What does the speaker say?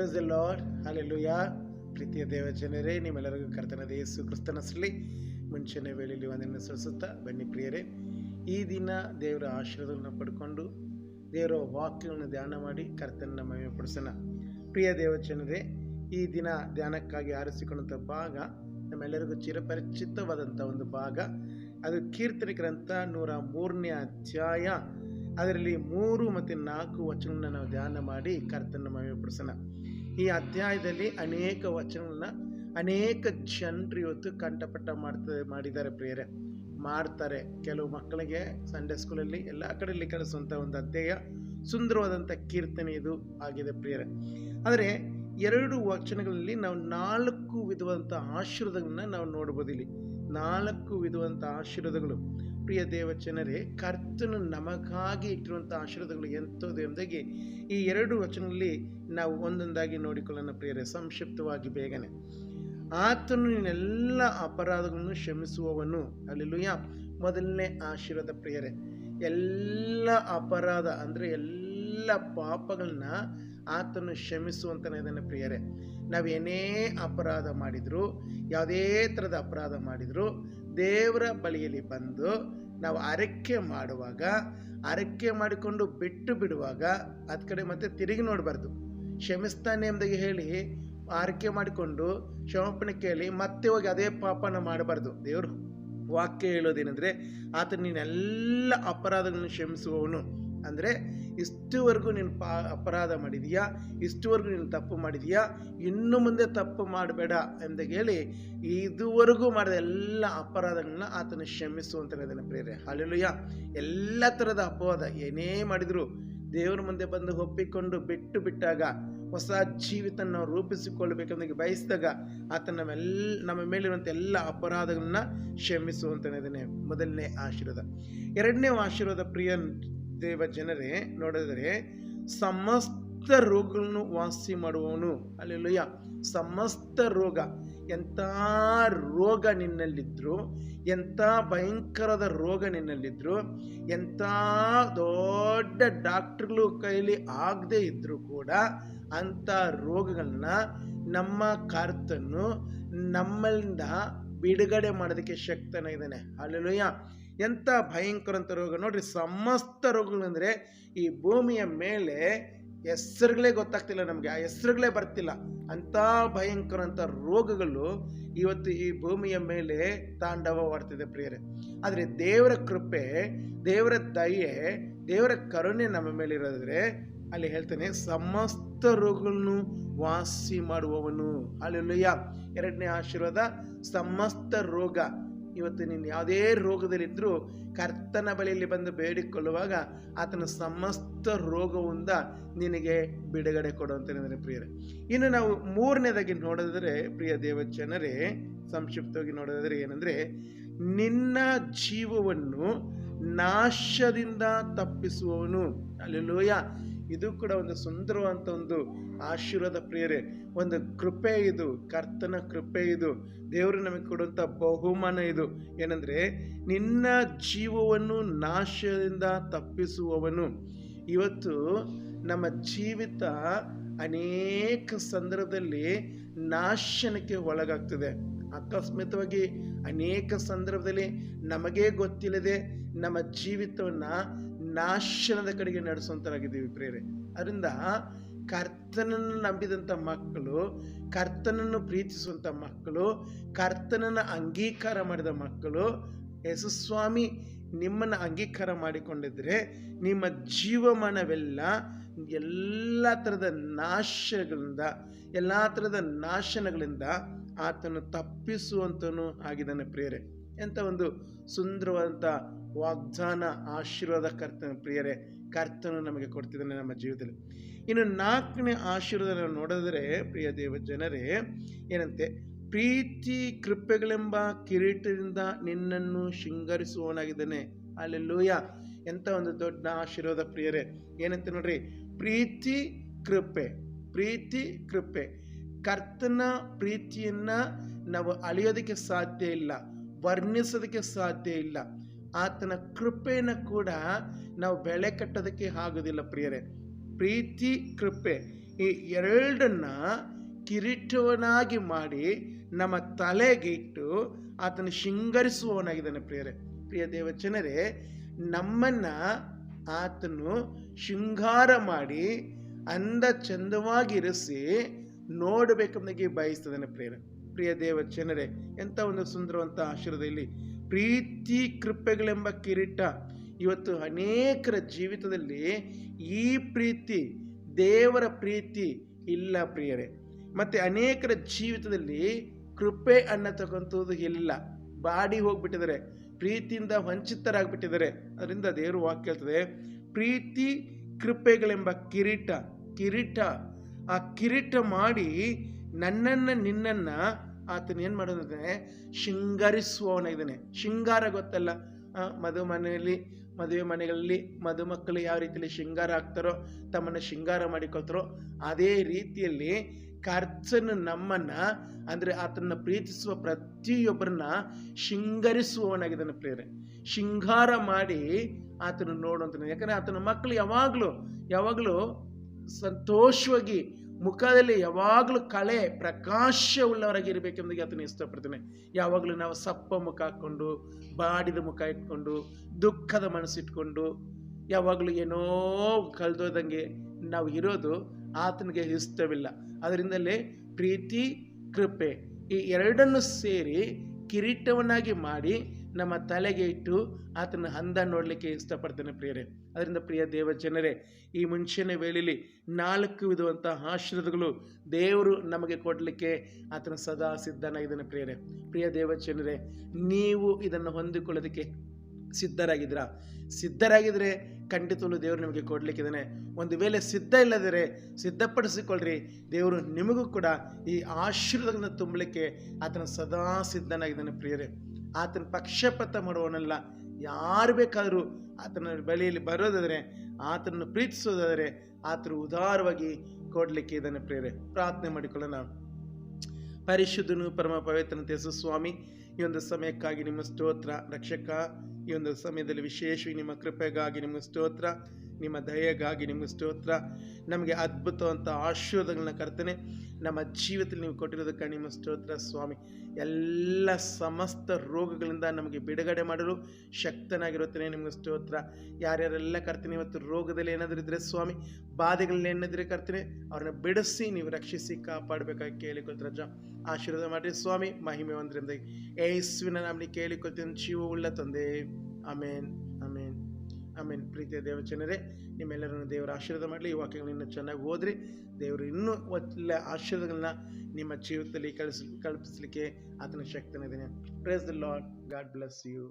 Praise the lord alleluia ಪ್ರೀತಿಯ ದೇವ ಜನರೇ, ನಿಮ್ಮೆಲ್ಲರಿಗೂ ಕರ್ತನದ ಯೇಸು ಕ್ರಿಸ್ತನಸಲಿ ಮುಂಚೆನೇ ವೇಳೆಯಲ್ಲಿ ಒಂದನ್ನು ಸಲ್ಲಿಸುತ್ತಾ ಬನ್ನಿ ಪ್ರಿಯರೇ. ಈ ದಿನ ದೇವರ ಆಶೀರ್ವಾದವನ್ನು ಪಡ್ಕೊಂಡು, ದೇವರ ವಾಕ್ಯವನ್ನು ಧ್ಯಾನ ಮಾಡಿ ಕರ್ತನ ಮಹಿಮೆ ಪಡಿಸೋಣ ಪ್ರಿಯ ದೇವಚನರೇ ಈ ದಿನ ಧ್ಯಾನಕ್ಕಾಗಿ ಆರಿಸಿಕೊಂಡಂಥ ಭಾಗ, ನಮ್ಮೆಲ್ಲರಿಗೂ ಚಿರಪರಿಚಿತವಾದಂಥ ಒಂದು ಭಾಗ. ಅದು ಕೀರ್ತನೆ ಗ್ರಂಥ ನೂರ ಮೂರನೇ ಅಧ್ಯಾಯ. ಅದರಲ್ಲಿ ಮೂರು ಮತ್ತು ನಾಲ್ಕು ವಚನಗಳನ್ನ ನಾವು ಧ್ಯಾನ ಮಾಡಿ ಕರ್ತನ ಪಡಿಸೋಣ. ಈ ಅಧ್ಯಾಯದಲ್ಲಿ ಅನೇಕ ವಚನಗಳನ್ನ ಅನೇಕ ಜನರು ಇವತ್ತು ಕಂಠಪಟ್ಟ ಮಾಡ್ತಾ ಮಾಡಿದ್ದಾರೆ ಪ್ರೇರೆ ಮಾಡ್ತಾರೆ ಕೆಲವು ಮಕ್ಕಳಿಗೆ ಸಂಡೇ ಸ್ಕೂಲಲ್ಲಿ ಎಲ್ಲ ಕಡೆಯಲ್ಲಿ ಕಳಿಸುವಂಥ ಒಂದು ಅಧ್ಯಾಯ ಸುಂದರವಾದಂಥ ಕೀರ್ತನೆ ಇದು ಆಗಿದೆ ಪ್ರಿಯರೇ. ಆದರೆ ಎರಡು ವಚನಗಳಲ್ಲಿ ನಾವು ನಾಲ್ಕು ವಿಧವಾದಂಥ ಆಶೀರ್ವಾದಗಳನ್ನ ನಾವು ನೋಡ್ಬೋದು ಇಲ್ಲಿ ನಾಲ್ಕು ವಿಧವಾದಂಥ ಆಶೀರ್ವಾದಗಳು. ಪ್ರಿಯ ದೇವಚನರೇ ಕರ್ತನು ನಮಗಾಗಿ ಇಟ್ಟಿರುವಂಥ ಆಶೀರ್ವಾದಗಳು ಎಂಥದ್ದು ಎಂಬುದಾಗಿ ಈ ಎರಡು ವಚನದಲ್ಲಿ ನಾವು ಒಂದೊಂದಾಗಿ ನೋಡಿಕೊಳ್ಳೋಣ ಪ್ರಿಯರೇ, ಸಂಕ್ಷಿಪ್ತವಾಗಿ ಬೇಗನೆ. ಆತನು ನಿನ್ನೆಲ್ಲ ಅಪರಾಧಗಳನ್ನು ಕ್ಷಮಿಸುವವನು. ಅಲ್ಲಿಲುಯ್ಯ ಮೊದಲನೇ ಆಶೀರ್ವಾದ ಪ್ರಿಯರೇ, ಎಲ್ಲ ಅಪರಾಧ ಅಂದರೆ ಎಲ್ಲ ಪಾಪಗಳನ್ನ ಆತನು ಕ್ಷಮಿಸುವಂತನೇ ಇದ್ದಾನೆ ಪ್ರಿಯರೇ. ನಾವೇನೇ ಅಪರಾಧ ಮಾಡಿದ್ರು, ಯಾವುದೇ ಥರದ ಅಪರಾಧ ಮಾಡಿದ್ರು, ದೇವರ ಬಳಿಯಲ್ಲಿ ಬಂದು ನಾವು ಅರಕೆ ಮಾಡುವಾಗ ಅರಕೆ ಮಾಡಿಕೊಂಡು ಬಿಟ್ಟು ಬಿಡುವಾಗ ಅದ ಕಡೆ ಮತ್ತೆ ತಿರುಗಿ ನೋಡಬಾರ್ದು. ಕ್ಷಮಿಸ್ತಾನೆ ಎಂಬುದಾಗಿ ಹೇಳಿ, ಆರಕೆ ಮಾಡಿಕೊಂಡು ಕ್ಷಮಾಪಣೆ ಕೇಳಿ ಮತ್ತೆ ಹೋಗಿ ಅದೇ ಪಾಪನ ಮಾಡಬಾರ್ದು. ದೇವರು ವಾಕ್ಯ ಹೇಳೋದೇನೆಂದರೆ, ಆತ ನೀನೆಲ್ಲ ಅಪರಾಧಗಳನ್ನು ಕ್ಷಮಿಸುವವನು. ಅಂದರೆ ಇಷ್ಟುವರೆಗೂ ನೀನು ಪಾ, ಅಪರಾಧ ಮಾಡಿದೀಯಾ? ಇಷ್ಟುವರೆಗೂ ನೀನು ತಪ್ಪು ಮಾಡಿದೀಯಾ? ಇನ್ನು ಮುಂದೆ ತಪ್ಪು ಮಾಡಬೇಡ ಎಂದು ಹೇಳಿ, ಇದುವರೆಗೂ ಮಾಡಿದ ಎಲ್ಲ ಅಪರಾಧಗಳನ್ನ ಆತನ ಕ್ಷಮಿಸುವಂತ ಹೇಳಿದಾನೆ ಪ್ರೇರೆ. ಹಾಲೆಲುಯ್ಯ ಎಲ್ಲ ಥರದ ಅಪವಾದ ಏನೇ ಮಾಡಿದರೂ, ದೇವರ ಮುಂದೆ ಬಂದು ಒಪ್ಪಿಕೊಂಡು ಬಿಟ್ಟು ಬಿಟ್ಟಾಗ, ಹೊಸ ಜೀವಿತ ನಾವು ರೂಪಿಸಿಕೊಳ್ಳಬೇಕೆಂದಾಗಿ ಬಯಸಿದಾಗ ಆತ ನಮ್ಮೆಲ್ಲ ನಮ್ಮ ಮೇಲಿರುವಂಥ ಎಲ್ಲ ಅಪರಾಧಗಳನ್ನ ಕ್ಷಮಿಸುವಂತ ಇದನ್ನೇ ಮೊದಲನೇ ಆಶೀರ್ವಾದ. ಎರಡನೇ ಆಶೀರ್ವಾದ ಪ್ರಿಯ ದೇವ ಜನರೇ, ನೋಡಿದರೆ ಸಮಸ್ತ ರೋಗಗಳನ್ನು ವಾಸಿ ಮಾಡುವವನು. ಅಲ್ಲೆಲ್ಲಯ್ಯ ಸಮಸ್ತ ರೋಗ. ಎಂಥ ರೋಗ ನಿನ್ನಲ್ಲಿದ್ರು, ಎಂಥ ಭಯಂಕರದ ರೋಗ ನಿನ್ನಲ್ಲಿದ್ರು, ಎಂಥ ದೊಡ್ಡ ಡಾಕ್ಟ್ರುಗಳು ಕೈಲಿ ಆಗದೇ ಇದ್ದರೂ ಕೂಡ ಅಂಥ ರೋಗಗಳನ್ನ ನಮ್ಮ ಕರ್ತನು ನಮ್ಮಲ್ಲಿಂದ ಬಿಡುಗಡೆ ಮಾಡೋದಕ್ಕೆ ಶಕ್ತನ ಇದ್ದಾನೆ ಅಲ್ಲೆಲ್ಲಯ್ಯ ಎಂಥ ಅಂತ ರೋಗ? ನೋಡ್ರಿ, ಸಮಸ್ತ ರೋಗಗಳಂದರೆ ಈ ಭೂಮಿಯ ಮೇಲೆ ಹೆಸರುಗಳೇ ಗೊತ್ತಾಗ್ತಿಲ್ಲ ನಮಗೆ. ಆ ಹೆಸರುಗಳೇ ಬರ್ತಿಲ್ಲ. ಅಂಥ ಅಂತ ರೋಗಗಳು ಇವತ್ತು ಈ ಭೂಮಿಯ ಮೇಲೆ ತಾಂಡವವಾಡ್ತಿದೆ ಪ್ರಿಯರೇ. ಆದರೆ ದೇವರ ಕೃಪೆ, ದೇವರ ದಯೆ, ದೇವರ ಕರುಣೆ ನಮ್ಮ ಮೇಲೆ ಇರೋದ್ರೆ ಅಲ್ಲಿ ಹೇಳ್ತಾನೆ, ಸಮಸ್ತ ರೋಗಗಳನ್ನು ವಾಸಿ ಮಾಡುವವನು. ಅಲ್ಲಿ ಎರಡನೇ ಆಶೀರ್ವಾದ, ಸಮಸ್ತ ರೋಗ. ಇವತ್ತು ನೀನು ಯಾವುದೇ ರೋಗದಲ್ಲಿದ್ದರೂ ಕರ್ತನ ಬಳಿಯಲ್ಲಿ ಬಂದು ಬೇಡಿಕೊಳ್ಳುವಾಗ ಆತನ ಸಮಸ್ತ ರೋಗವಿಂದ ನಿನಗೆ ಬಿಡುಗಡೆ ಕೊಡುವಂತ ಪ್ರಿಯರೇ. ಇನ್ನು ನಾವು ಮೂರನೇದಾಗಿ ನೋಡಿದ್ರೆ ಪ್ರಿಯ ದೇವಜನರೇ, ಸಂಕ್ಷಿಪ್ತವಾಗಿ ನೋಡೋದಾದ್ರೆ ಏನಂದರೆ, ನಿನ್ನ ಜೀವವನ್ನು ನಾಶದಿಂದ ತಪ್ಪಿಸುವವನು ಅಲ್ಲೆಲ್ಲೂಯ ಇದು ಕೂಡ ಒಂದು ಸುಂದರವಾದಂಥ ಒಂದು ಆಶೀರ್ವಾದ ಪ್ರಿಯರೇ. ಒಂದು ಕೃಪೆ ಇದು, ಕರ್ತನ ಕೃಪೆ ಇದು, ದೇವರು ನಮಗೆ ಕೊಡುವಂಥ ಬಹುಮಾನ ಇದು. ಏನಂದರೆ, ನಿನ್ನ ಜೀವವನ್ನು ನಾಶದಿಂದ ತಪ್ಪಿಸುವವನು. ಇವತ್ತು ನಮ್ಮ ಜೀವಿತ ಅನೇಕ ಸಂದರ್ಭದಲ್ಲಿ ನಾಶನಕ್ಕೆ ಒಳಗಾಗ್ತದೆ. ಆಕಸ್ಮಿತವಾಗಿ ಅನೇಕ ಸಂದರ್ಭದಲ್ಲಿ ನಮಗೇ ಗೊತ್ತಿಲ್ಲದೆ ನಮ್ಮ ಜೀವಿತವನ್ನು ನಾಶನದ ಕಡೆಗೆ ನಡೆಸುವಂತರಾಗಿದ್ದೀವಿ ಪ್ರೇರೆ ಅದರಿಂದ ಕರ್ತನನ್ನು ನಂಬಿದಂಥ ಮಕ್ಕಳು, ಕರ್ತನನ್ನು ಪ್ರೀತಿಸುವಂಥ ಮಕ್ಕಳು, ಕರ್ತನನ್ನು ಅಂಗೀಕಾರ ಮಾಡಿದ ಮಕ್ಕಳು ಯಶಸ್ವಾಮಿ ನಿಮ್ಮನ್ನು ಅಂಗೀಕಾರ ಮಾಡಿಕೊಂಡಿದ್ರೆ ನಿಮ್ಮ ಜೀವಮಾನವೆಲ್ಲ ಎಲ್ಲ ಥರದ ನಾಶಗಳಿಂದ, ಎಲ್ಲ ಥರದ ನಾಶನಗಳಿಂದ ಆತನು ತಪ್ಪಿಸುವಂತನು ಆಗಿದ್ದಾನೆ ಪ್ರಿಯರೇ. ಎಂಥ ಒಂದು ಸುಂದರವಾದಂಥ ವಾಗ್ದಾನ ಆಶೀರ್ವಾದ ಕರ್ತನ ಪ್ರಿಯರೇ, ಕರ್ತನು ನಮಗೆ ಕೊಡ್ತಿದ್ದಾನೆ ನಮ್ಮ ಜೀವಿತದಲ್ಲಿ. ಇನ್ನು ನಾಲ್ಕನೇ ಆಶೀರ್ವಾದ ನೋಡಿದರೆ, ಪ್ರಿಯ ದೇವ ಜನರೇ, ಏನಂತೆ? ಪ್ರೀತಿ ಕೃಪೆಗಳೆಂಬ ಕಿರೀಟದಿಂದ ನಿನ್ನನ್ನು ಶೃಂಗರಿಸುವವನಾಗಿದ್ದಾನೆ. ಅಲ್ಲೆಲ್ಲೂಯ ಎಂಥ ಒಂದು ದೊಡ್ಡ ಆಶೀರ್ವಾದ ಪ್ರಿಯರೇ. ಏನಂತ ನೋಡ್ರಿ? ಪ್ರೀತಿ ಕೃಪೆ ಪ್ರೀತಿ ಕೃಪೆ. ಕರ್ತನ ಪ್ರೀತಿಯನ್ನು ನಾವು ಅಳಿಯೋದಕ್ಕೆ ಸಾಧ್ಯ ಇಲ್ಲ. ವರ್ಣಿಸೋದಕ್ಕೆ ಸಾಧ್ಯ ಇಲ್ಲ. ಆತನ ಕೃಪೆಯನ್ನು ಕೂಡ ನಾವು ಬೆಳೆ ಕಟ್ಟೋದಕ್ಕೆ ಆಗೋದಿಲ್ಲ ಪ್ರಿಯರೇ. ಪ್ರೀತಿ, ಕೃಪೆ ಈ ಎರಡನ್ನ ಕಿರೀಟವನಾಗಿ ಮಾಡಿ ನಮ್ಮ ತಲೆಗೆ ಇಟ್ಟು ಆತನ ಶೃಂಗರಿಸುವವನಾಗಿದ್ದಾನೆ ಪ್ರಿಯರೇ. ಪ್ರಿಯ ದೇವಚನರೇ ನಮ್ಮನ್ನ ಆತನು ಶೃಂಗಾರ ಮಾಡಿ ಅಂದ ಚಂದವಾಗಿರಿಸಿ ನೋಡಬೇಕೆಂಬುದಾಗಿ ಬಯಸ್ತದೆ ಪ್ರಿಯರೇ. ಪ್ರಿಯ ದೇವ ಜನರೇ, ಎಂಥ ಒಂದು ಸುಂದರವಂತ ಆಶೀರ್ವಾದ ಪ್ರೀತಿ ಕೃಪೆಗಳೆಂಬ ಕಿರೀಟ ಇವತ್ತು ಅನೇಕರ ಜೀವಿತದಲ್ಲಿ ಈ ಪ್ರೀತಿ, ದೇವರ ಪ್ರೀತಿ ಇಲ್ಲ ಪ್ರಿಯರೇ. ಮತ್ತೆ ಅನೇಕರ ಜೀವಿತದಲ್ಲಿ ಕೃಪೆ ಅನ್ನತಕ್ಕಂಥದ್ದು ಇಲ್ಲ. ಬಾಡಿ ಹೋಗ್ಬಿಟ್ಟಿದ್ದಾರೆ, ಪ್ರೀತಿಯಿಂದ ವಂಚಿತರಾಗ್ಬಿಟ್ಟಿದ್ದಾರೆ. ಅದರಿಂದ ದೇವರು ವಾಕ್ ಹೇಳ್ತದೆ, ಪ್ರೀತಿ ಕೃಪೆಗಳೆಂಬ ಕಿರೀಟ ಕಿರೀಟ, ಆ ಕಿರೀಟ ಮಾಡಿ ನನ್ನನ್ನು, ನಿನ್ನನ್ನು ಆತನ ಏನು ಮಾಡೋದಂದ್ರೆ ಶೃಂಗರಿಸುವವನಾಗಿದ್ದಾನೆ ಶೃಂಗಾರ ಗೊತ್ತಲ್ಲ? ಮದುವೆ ಮನೆಯಲ್ಲಿ, ಮದುವೆ ಮನೆಗಳಲ್ಲಿ ಮದುಮಕ್ಕಳು ಯಾವ ರೀತಿಯಲ್ಲಿ ಶೃಂಗಾರ ಆಗ್ತಾರೋ, ತಮ್ಮನ್ನು ಶೃಂಗಾರ ಮಾಡಿಕೊಳ್ತಾರೋ, ಅದೇ ರೀತಿಯಲ್ಲಿ ಕರ್ತನು ನಮ್ಮನ್ನ, ಅಂದ್ರೆ ಆತನ ಪ್ರೀತಿಸುವ ಪ್ರತಿಯೊಬ್ಬರನ್ನ ಶೃಂಗರಿಸುವವನಾಗಿದ್ದಾನೆ ಪ್ರೇರೆ ಶೃಂಗಾರ ಮಾಡಿ ಆತನ ನೋಡುವಂತ ಯಾಕಂದ್ರೆ ಆತನ ಮಕ್ಕಳು ಯಾವಾಗಲೂ ಯಾವಾಗಲೂ ಸಂತೋಷವಾಗಿ ಮುಖದಲ್ಲಿ ಯಾವಾಗಲೂ ಕಳೆ ಪ್ರಕಾಶವುಳ್ಳವರಾಗಿ ಇರಬೇಕೆಂಬುದಾಗಿ ಆತನ ಇಷ್ಟಪಡ್ತೇನೆ. ಯಾವಾಗಲೂ ನಾವು ಸಪ್ಪ ಮುಖ ಹಾಕ್ಕೊಂಡು, ಬಾಡಿದ ಮುಖ ಇಟ್ಕೊಂಡು, ದುಃಖದ ಮನಸ್ಸಿಟ್ಕೊಂಡು, ಯಾವಾಗಲೂ ಏನೋ ಕಳೆದೋದಂಗೆ ನಾವು ಇರೋದು ಆತನಿಗೆ ಇಷ್ಟವಿಲ್ಲ. ಅದರಿಂದಲೇ ಪ್ರೀತಿ, ಕೃಪೆ ಈ ಎರಡನ್ನು ಸೇರಿ ಕಿರೀಟವನ್ನಾಗಿ ಮಾಡಿ ನಮ್ಮ ತಲೆಗೆ ಇಟ್ಟು ಆತನ ಹಂದ ನೋಡಲಿಕ್ಕೆ ಇಷ್ಟಪಡ್ತೇನೆ ಪ್ರಿಯರೇ. ಅದರಿಂದ ಪ್ರಿಯ ದೇವ ಜನರೇ, ಈ ಮುಂಚಿನ ವೇಳೆಯಲ್ಲಿ ನಾಲ್ಕು ವಿಧವಂಥ ಆಶೀರ್ವಾದಗಳು ದೇವರು ನಮಗೆ ಕೊಡಲಿಕ್ಕೆ ಆತನ ಸದಾ ಸಿದ್ಧನಾಗಿದ್ದಾನೆ ಪ್ರಿಯರೇ. ಪ್ರಿಯ ದೇವ ಜನರೇ, ನೀವು ಇದನ್ನು ಹೊಂದಿಕೊಳ್ಳೋದಕ್ಕೆ ಸಿದ್ಧರಾಗಿದ್ದೀರಾ? ಸಿದ್ಧರಾಗಿದ್ದರೆ ಖಂಡಿತವೂ ದೇವರು ನಿಮಗೆ ಕೊಡಲಿಕ್ಕಿದ್ದಾನೆ. ಒಂದು ವೇಳೆ ಸಿದ್ಧ ಇಲ್ಲದರೆ ಸಿದ್ಧಪಡಿಸಿಕೊಳ್ಳ್ರಿ, ದೇವರು ನಿಮಗೂ ಕೂಡ ಈ ಆಶೀರ್ವಾದಗಳನ್ನು ತುಂಬಲಿಕ್ಕೆ ಆತನ ಸದಾ ಸಿದ್ಧನಾಗಿದ್ದಾನೆ ಪ್ರಿಯರೇ. ಆತನ ಪಕ್ಷಪಾತ ಮಾಡುವವನಲ್ಲ ಯಾರು ಬೇಕಾದರೂ ಆತನ ಬಳಿಯಲ್ಲಿ ಬರೋದಾದರೆ ಆತನನ್ನು ಪ್ರೀತಿಸೋದಾದರೆ ಆತರು ಉದಾರವಾಗಿ ಕೊಡಲಿಕ್ಕೆ ಇದನ್ನು ಪ್ರೇರೆ ಪ್ರಾರ್ಥನೆ ಮಾಡಿಕೊಳ್ಳೋಣ. ಪರಿಶುದ್ಧನು ಪರಮ ಪವಿತ್ರನತೆ ಸ್ವಾಮಿ, ಈ ಒಂದು ಸಮಯಕ್ಕಾಗಿ ನಿಮ್ಮ ಸ್ತೋತ್ರ. ರಕ್ಷಕ, ಈ ಒಂದು ಸಮಯದಲ್ಲಿ ವಿಶೇಷವಾಗಿ ನಿಮ್ಮ ಕೃಪೆಗಾಗಿ ನಿಮ್ಮ ಸ್ತೋತ್ರ. ನಿಮ್ಮ ದಯೆಗಾಗಿ ನಿಮಗೆ ಸ್ತೋತ್ರ, ನಮಗೆ ಅದ್ಭುತವಂತ ಆಶೀರ್ವಾದಗಳನ್ನ ಕರ್ತೇನೆ, ನಮ್ಮ ಜೀವಿತದಲ್ಲಿ ನೀವು ಕೊಟ್ಟಿರೋದಕ್ಕೆ ನಿಮ್ಮ ಸ್ತೋತ್ರ ಸ್ವಾಮಿ. ಎಲ್ಲ ಸಮಸ್ತ ರೋಗಗಳಿಂದ ನಮಗೆ ಬಿಡುಗಡೆ ಮಾಡಲು ಶಕ್ತನಾಗಿರುತ್ತೇನೆ ನಿಮಗೆ ಸ್ತೋತ್ರ. ಯಾರ್ಯಾರೆಲ್ಲ ಕರ್ತೀನಿ, ಇವತ್ತು ರೋಗದಲ್ಲಿ ಏನಾದರೂ ಇದ್ದರೆ ಸ್ವಾಮಿ, ಬಾಧೆಗಳಲ್ಲಿ ಏನಾದರೆ ಕರ್ತೀನಿ, ಅವ್ರನ್ನ ಬಿಡಿಸಿ ನೀವು ರಕ್ಷಿಸಿ ಕಾಪಾಡಬೇಕಾಗಿ ಕೇಳಿಕೊಳ್ತೀರ ಆಶೀರ್ವಾದ ಮಾಡಿರಿ ಸ್ವಾಮಿ, ಮಹಿಮೆ ಒಂದರಿಂದ ಯೇಸುವಿನ ನಾಮನಿ ಕೇಳಿಕೊಳ್ತೀನಿ ಉಳ್ಳ ತಂದೆ. ಆಮೇನ್. ಆಮೇಲೆ ಪ್ರೀತಿಯ ದೇವಚನರೇ ನಿಮ್ಮೆಲ್ಲರನ್ನು ದೇವರ ಆಶೀರ್ವಾದ ಮಾಡಲಿ. ಈ ವಾಕ್ಯಗಳನ್ನು ಚೆನ್ನಾಗಿ ಓದ್ರಿ ದೇವರು ಇನ್ನೂ ಒಳ್ಳೆ ಆಶೀರ್ವಾದಗಳನ್ನ ನಿಮ್ಮ ಜೀವಿತದಲ್ಲಿ ಕಳಿಸ್, ಕಲ್ಪಿಸಲಿಕ್ಕೆ ಆತನ ಶಕ್ತನಿದ್ದಾನೆ praise the lord God bless you